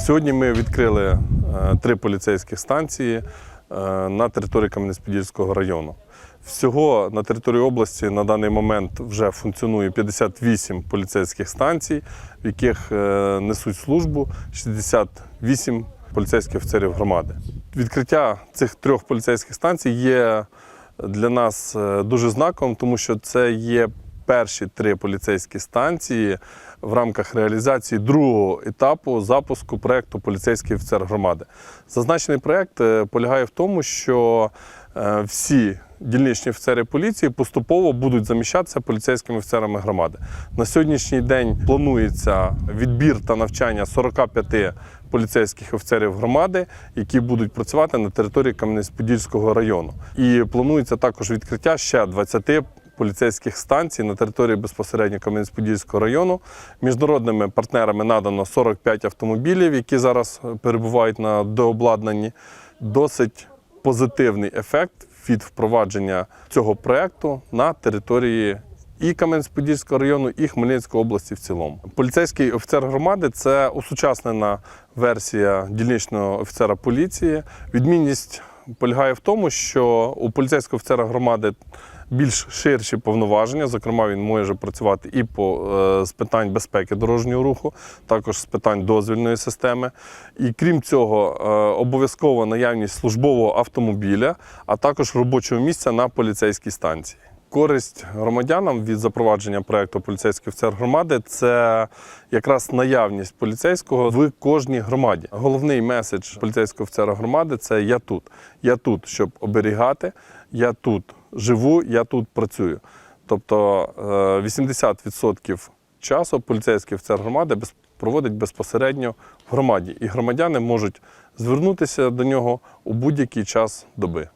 Сьогодні ми відкрили е, три поліцейських станції е, на території Кам'янець-Подільського району. Всього на території області на даний момент вже функціонує 58 поліцейських станцій, в яких е, несуть службу 68 поліцейських офіцерів громади. Відкриття цих трьох поліцейських станцій є для нас дуже знаковим, тому що це є перші три поліцейські станції в рамках реалізації другого етапу запуску проєкту Поліцейський офіцер громади. Зазначений проєкт е, полягає в тому, що е, всі дільничні офіцери поліції поступово будуть заміщатися поліцейськими офіцерами громади. На сьогоднішній день планується відбір та навчання 45 поліцейських офіцерів громади, які будуть працювати на території Кам'янець-Подільського району. І планується також відкриття ще 20 поліцейських станцій на території безпосередньо Кам'янець-Подільського району. Міжнародними партнерами надано 45 автомобілів, які зараз е, перебувають на дообладнанні. Досить позитивний ефект від впровадження цього проекту на території і Кам'янець-Подільського району, і Хмельницької області в цілому. Поліцейський офіцер громади це усучаснена версія дільничного офіцера поліції. Відмінність полягає в тому, що у поліцейського офіцера громади більш ширші повноваження. Зокрема, він може працювати і по е, з питань безпеки дорожнього руху, також з питань дозвільної системи. І крім цього, е, обов'язкова наявність службового автомобіля, а також робочого місця на поліцейській станції. Користь громадянам від запровадження проекту поліцейський офіцер громади це якраз наявність поліцейського в кожній громаді. Головний меседж поліцейського офіцера громади це я тут. Я тут, щоб оберігати, я тут живу, я тут працюю. Тобто е, 80% часу поліцейський офіцер громади проводить безпосередньо в громаді, і громадяни можуть звернутися до нього у будь-який час доби.